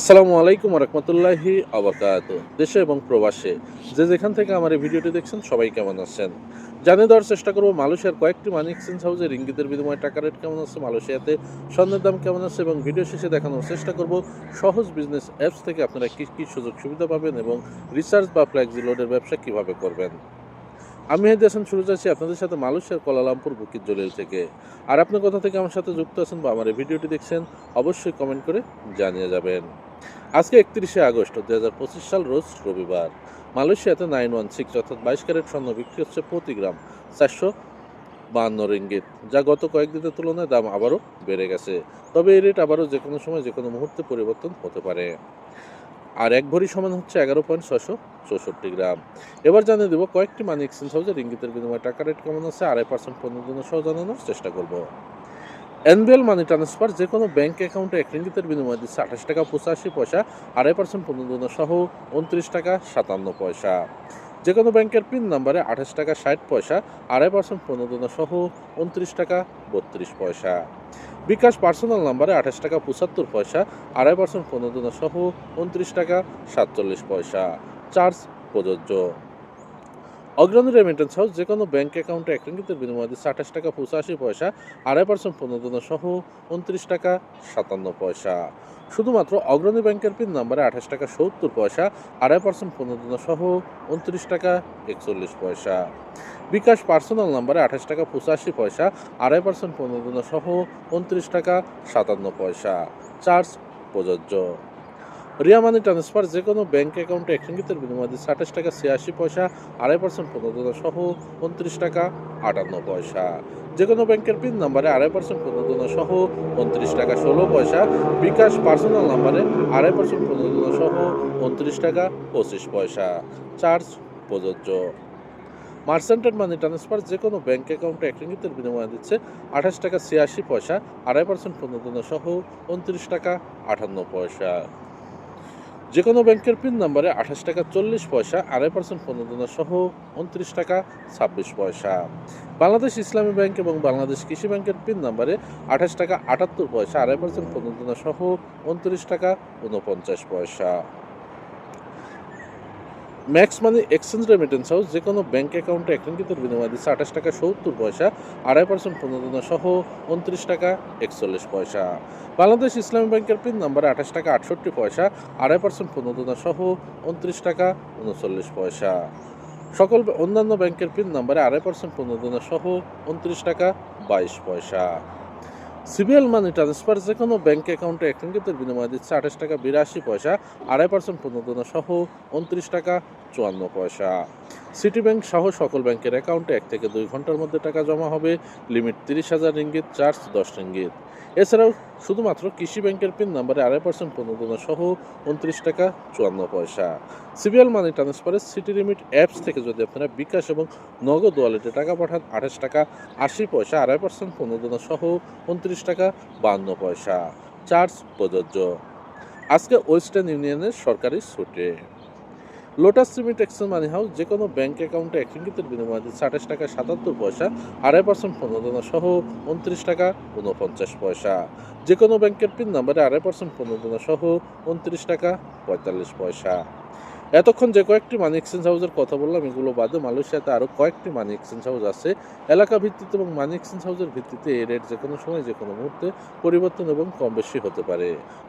আসসালামু আলাইকুম রহমতুল্লাহি আবরকাত। দেশে এবং প্রবাসে যে যেখান থেকে আমার এই ভিডিওটি দেখছেন সবাই কেমন আছেন? জানিয়ে দেওয়ার চেষ্টা করব মালয়েশিয়ার কয়েকটি মানি এক্সচেঞ্জ হাউসের ইঙ্গিতের বিনিময়ে টাকা রেট কেমন আছে, মালয়েশিয়াতে স্বর্ণের দাম কেমন আছে এবং ভিডিও শেষে দেখানোর চেষ্টা করব সহজ বিজনেস অ্যাপস থেকে আপনারা কী কী সুযোগ সুবিধা পাবেন এবং রিসার্চ বা ফ্ল্যাক্সি লোডের ব্যবসা কীভাবে করবেন? আমি হেদি হাসান, শুরু যাচ্ছি আপনাদের সাথে মালয়েশিয়ার কোলালামপুর বুকির জলিল থেকে। আর আপনি কোথা থেকে আমার সাথে যুক্ত আছেন বা আমার এই ভিডিওটি দেখছেন, অবশ্যই কমেন্ট করে জানিয়ে যাবেন। আজকে একত্রিশে আগস্ট দু হাজার পঁচিশ সাল রোজ রবিবার। মালয়েশিয়াতে নাইন ওয়ান সিক্স অর্থাৎ বাইশ ক্যারেট স্বর্ণ বিক্রি হচ্ছে প্রতি গ্রাম চারশো বাহান্ন রিঙ্গিত, যা গত কয়েকদিনের তুলনায় দাম আবারও বেড়ে গেছে। তবে এই রেট আবারও যে কোনো সময় যে কোনো মুহূর্তে পরিবর্তন হতে পারে। আর এক ভরি সমান হচ্ছে এগারো পয়েন্ট ছশো চৌষট্টি গ্রাম। এবার জানিয়ে দেবো কয়েকটি মানি এক্সচেঞ্জ হাউসে রিঙ্গিতের বিনিময়ে টাকা রেট কেমন আছে আড়াই পার্সেন্ট পনেরো দিনের সহ জানানোর চেষ্টা করব। এনবিএল মানি ট্রান্সফার যে কোনো ব্যাঙ্ক অ্যাকাউন্টে এক রিঙ্গিতের বিনিময়ে দিচ্ছে আঠাশ টাকা পঁচাশি পয়সা, আড়াই পার্সেন্ট পনেরো দিনের সহ উনত্রিশ টাকা সাতান্ন পয়সা। যে কোনো ব্যাংকের পিন নাম্বারে আঠাশ টাকা ষাট পয়সা, আড়াই পার্সেন্ট পনেরো দিনের সহ উনত্রিশ টাকা বত্রিশ পয়সা। বিকাশ পার্সোনাল নাম্বারে আঠাশ টাকা পঁচাত্তর পয়সা, আড়াই পার্সেন্ট পনেরো দিনের সহ উনত্রিশ টাকা সাতচল্লিশ পয়সা। চার্জ প্রযোজ্য। অগ্রণী রেমিটেন্স হাউস যে কোনো ব্যাঙ্ক অ্যাকাউন্টে এক রিঙ্গিতের বিনিময়ে দিচ্ছে আঠাশ টাকা পঁচাশি পয়সা, আড়াই পার্সেন্ট পনেরো দিনের সহ উনত্রিশ টাকা সাতান্ন পয়সা। শুধুমাত্র অগ্রণী ব্যাংকের পিন নাম্বারে আঠাশ টাকা সত্তর পয়সা, আড়াই পার্সেন্ট পনেরো দিনের সহ উনত্রিশ টাকা একচল্লিশ পয়সা। বিকাশ পার্সোনাল নাম্বারে আঠাশ টাকা পঁচাশি পয়সা, আড়াই পার্সেন্ট পনেরো দিনের সহ উনত্রিশ টাকা সাতান্ন পয়সা। চার্জ প্রযোজ্য। রিয়া মানি ট্রান্সফার যে কোনো ব্যাঙ্ক অ্যাকাউন্টে এক রিঙ্গিতের বিনিময়ে দিচ্ছে আঠাশ টাকা ছিয়াশি পয়সা, আড়াই পার্সেন্ট পনেরো সহ উনত্রিশ টাকা আটান্ন পয়সা। যে কোনো ব্যাংকের পিন নাম্বারে আড়াই পার্সেন্ট পনেরো সহ উনত্রিশ টাকা ষোলো পয়সা। বিকাশ পার্সোনাল নাম্বারে আড়াই পার্সেন্ট পনেরো সহ উনত্রিশ টাকা পঁচিশ পয়সা। চার্জ প্রযোজ্য। মার্সেন্টেড মানি ট্রান্সফার যে কোনো ব্যাঙ্ক অ্যাকাউন্টে এক রিঙ্গিতের বিনিময়ে দিচ্ছে আঠাশ টাকা ছিয়াশি পয়সা, আড়াই পার্সেন্ট পনেরো সহ উনত্রিশ টাকা আটান্ন পয়সা। যে কোনো ব্যাংকের পিন নাম্বারে আঠাশ টাকা চল্লিশ পয়সা, আড়াই পার্সেন্ট প্রণোদনা সহ উনত্রিশ টাকা ছাব্বিশ পয়সা। বাংলাদেশ ইসলামী ব্যাংক এবং বাংলাদেশ কৃষি ব্যাংকের পিন নাম্বারে আঠাশ টাকা আটাত্তর পয়সা, আড়াই পার্সেন্ট প্রণোদনা সহ উনত্রিশ টাকা উনপঞ্চাশ পয়সা। Max money exchange remittance house যে কোনো ব্যাঙ্ক অ্যাকাউন্টে এক রিঙ্গিতের বিনিময়ে দিচ্ছে আঠাশ টাকা সত্তর পয়সা, আড়াই পার্সেন্ট পনেরো সহ উনত্রিশ টাকা একচল্লিশ পয়সা। বাংলাদেশ ইসলামী ব্যাংকের পিন নাম্বারে আঠাশ টাকা আটষট্টি পয়সা, আড়াই পার্সেন্ট পনেরো সহ উনত্রিশ টাকা উনচল্লিশ পয়সা। সকল অন্যান্য ব্যাংকের পিন নাম্বারে আড়াই পার্সেন্ট পনেরো সহ উনত্রিশ টাকা বাইশ পয়সা। সিবিএল মানি ট্রান্সফার যে কোনো ব্যাঙ্ক অ্যাকাউন্টে এক বিনিময়ে দিচ্ছে আঠাশ টাকা বিরাশি পয়সা, আড়াই পার্সেন্ট পনেরো সহ উনত্রিশ টাকা চুয়ান্ন পয়সা। সিটি ব্যাংক সহ সকল ব্যাংকের অ্যাকাউন্টে এক থেকে দুই ঘণ্টার মধ্যে টাকা জমা হবে। লিমিট তিরিশ হাজার রিঙ্গিত, চার্জ দশ রিঙ্গিত। এছাড়াও শুধুমাত্র কৃষি ব্যাংকের পিন নাম্বারে আড়াই পার্সেন্ট পনেরো সহ উনত্রিশ টাকা চুয়ান্ন পয়সা। সিবিএল মানি ট্রান্সফারের সিটি লিমিট অ্যাপস থেকে যদি আপনারা বিকাশ এবং নগদ ওয়ালেটে টাকা পাঠান, আঠাশ টাকা আশি পয়সা, আড়াই পার্সেন্ট পনেরো সহ উনত্রিশ টাকা বান্ন পয়সা। চার্জ প্রযোজ্য। আজকে ওয়েস্টার্ন ইউনিয়নের সরকারি ছুটি। Lotus cement exchange money house যে কোনো ব্যাঙ্ক অ্যাকাউন্টে এক বিনিময় বিনিময়ে দিচ্ছে টাকা সাতাত্তর পয়সা, আড়াই পার্সেন্ট প্রণোদনা সহ উনত্রিশ টাকা উনপঞ্চাশ পয়সা। যে কোনো ব্যাংকের পিন নাম্বারে আড়াই পার্সেন্ট প্রণোদনা সহ উনত্রিশ টাকা পঁয়তাল্লিশ পয়সা। এতক্ষণ যে কয়েকটি মানি এক্সচেঞ্জ হাউসের কথা বললাম, এগুলো বাদে মালয়েশিয়াতে আরও কয়েকটি মানি এক্সচেঞ্জ হাউস আছে। এলাকা ভিত্তিতে এবং মানি এক্সচেঞ্জ হাউসের ভিত্তিতে এই রেট যে কোনো সময়, যে কোনো মুহূর্তে পরিবর্তন এবং কম বেশি হতে পারে।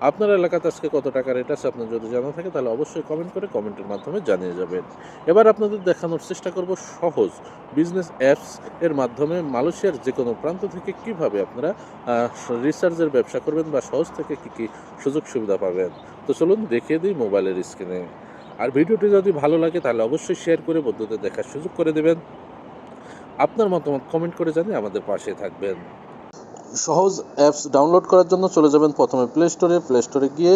আপনার এলাকাতে আজকে কত টাকা রেট আছে আপনার যদি জানা থাকে, তাহলে অবশ্যই কমেন্ট করে কমেন্টের মাধ্যমে জানিয়ে যাবেন। এবার আপনাদের দেখানোর চেষ্টা করব সহজ বিজনেস অ্যাপস এর মাধ্যমে মালয়েশিয়ার যে কোনো প্রান্ত থেকে কীভাবে আপনারা রিসার্চের ব্যবসা করবেন বা সহজ থেকে কী কী সুযোগ সুবিধা পাবেন। তো চলুন দেখিয়ে দিই মোবাইলের স্ক্রিনে আর ভিডিওটি যদি ভালো লাগে, তাহলে অবশ্যই শেয়ার করে বন্ধুদের দেখার সুযোগ করে দেবেন। আপনার মতামত কমেন্ট করে জানিয়ে আমাদের পাশে থাকবেন। সহজ অ্যাপস ডাউনলোড করার জন্য চলে যাবেন প্রথমে প্লে স্টোরে প্লে স্টোরে গিয়ে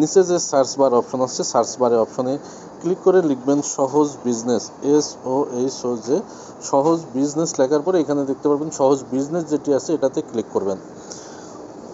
নিচে যে সার্চ বার অপশন আছে সার্চ বারে অপশনে ক্লিক করে লিখবেন Shohoz business S O H O যে সহজ বিজনেস লেখার পরে এখানে দেখতে পারবেন সহজ বিজনেস যেটি আছে, এটাতে ক্লিক করবেন।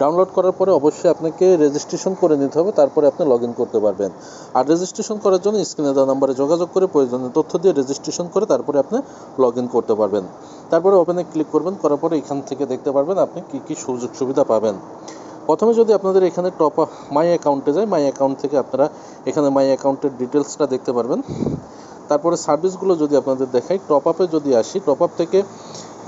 ডাউনলোড করার পরে অবশ্যই আপনাকে রেজিস্ট্রেশন করে নিতে হবে, তারপরে আপনি লগ করতে পারবেন। আর রেজিস্ট্রেশন করার জন্য স্ক্রিনে দেওয়া নাম্বারে যোগাযোগ করে প্রয়োজনীয় তথ্য দিয়ে রেজিস্ট্রেশন করে তারপরে আপনি লগ করতে পারবেন। তারপরে ওপেনে ক্লিক করবেন, করার পরে এখান থেকে দেখতে পারবেন আপনি কী কী সুযোগ সুবিধা পাবেন। প্রথমে যদি আপনাদের এখানে টপ মাই অ্যাকাউন্টে যায় মাই অ্যাকাউন্ট থেকে আপনারা এখানে মাই অ্যাকাউন্টের ডিটেলসটা দেখতে পারবেন। তারপরে সার্ভিসগুলো যদি আপনাদের দেখাই টপ আপে যদি আসি টপ আপ থেকে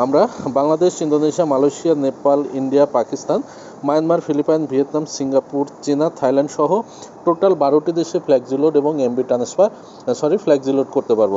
আমরা Bangladesh, Indonesia, Malaysia, Nepal, India, Pakistan, Myanmar, Philippines, Vietnam, Singapore, চীনা, থাইল্যান্ড সহ টোটাল বারোটি দেশে ফ্ল্যাগজিলোড এবং এমবি ট্রান্সফার সরি ফ্ল্যাক্সিলোড করতে পারব।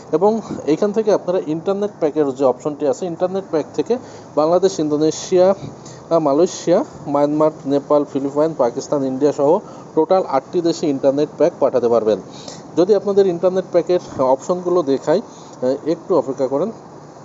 এবং এইখান থেকে আপনারা ইন্টারনেট প্যাকের যে অপশনটি আছে ইন্টারনেট প্যাক থেকে Bangladesh, Indonesia Malaysia, Myanmar, Nepal, Philippines, Pakistan, India সহ টোটাল আটটি দেশে ইন্টারনেট প্যাক পাঠাতে পারবেন। যদি আপনাদের ইন্টারনেট প্যাকের অপশনগুলো দেখাই একটু অপেক্ষা করেন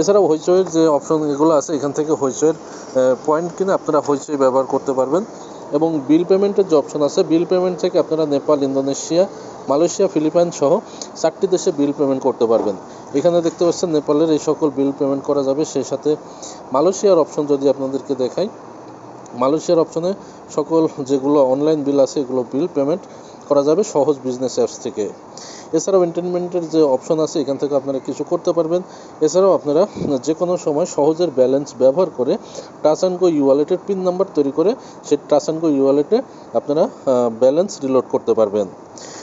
এছাড়াও হইচইয়ের যে অপশন এগুলো আছে, এখান থেকে হইচইয়ের পয়েন্ট কিনে আপনারা হইচই ব্যবহার করতে পারবেন। এবং বিল পেমেন্টের যে অপশন আছে বিল পেমেন্ট থেকে আপনারা নেপাল, ইন্দোনেশিয়া, মালয়েশিয়া, ফিলিপাইন সহ চারটি দেশে বিল পেমেন্ট করতে পারবেন। এখানে দেখতে পাচ্ছেন, নেপালের এই সকল বিল পেমেন্ট করা যাবে। সেই সাথে মালয়েশিয়ার অপশন যদি আপনাদেরকে দেখাই মালয়েশিয়ার অপশনে সকল যেগুলো অনলাইন বিল আছে, এগুলো বিল পেমেন্ট করা যাবে সহজ বিজনেস অ্যাপস থেকে। এছাড়াও এন্টারটেনমেন্টের যে অপশন আছে, এখান থেকে আপনারা কিছু করতে পারবেন। এছাড়াও আপনারা যে কোনো সময় সহজের ব্যালেন্স ব্যবহার করে টাচ অ্যান্ড গো ই ওয়ালেটের পিন নাম্বার তৈরি করে, সেই টাচ অ্যান্ড গো ই ওয়ালেটে আপনারা ব্যালেন্স রিলোড করতে পারবেন।